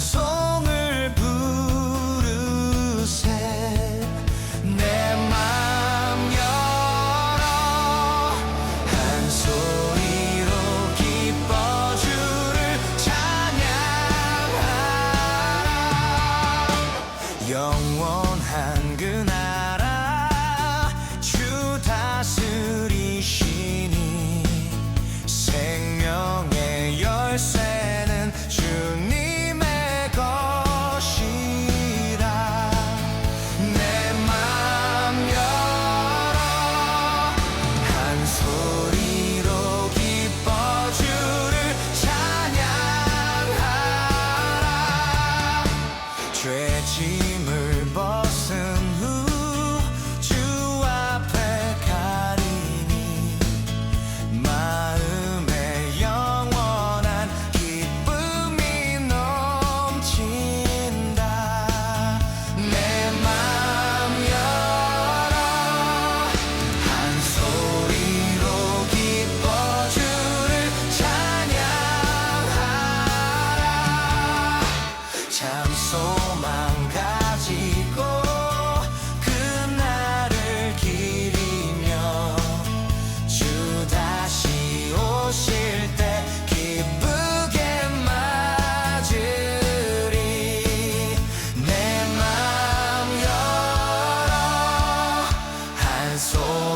송을 부르세. 내 맘 열어. 한 소리로 기뻐 주를 찬양하라. 영원한 그 나라 주 다스리시. soul.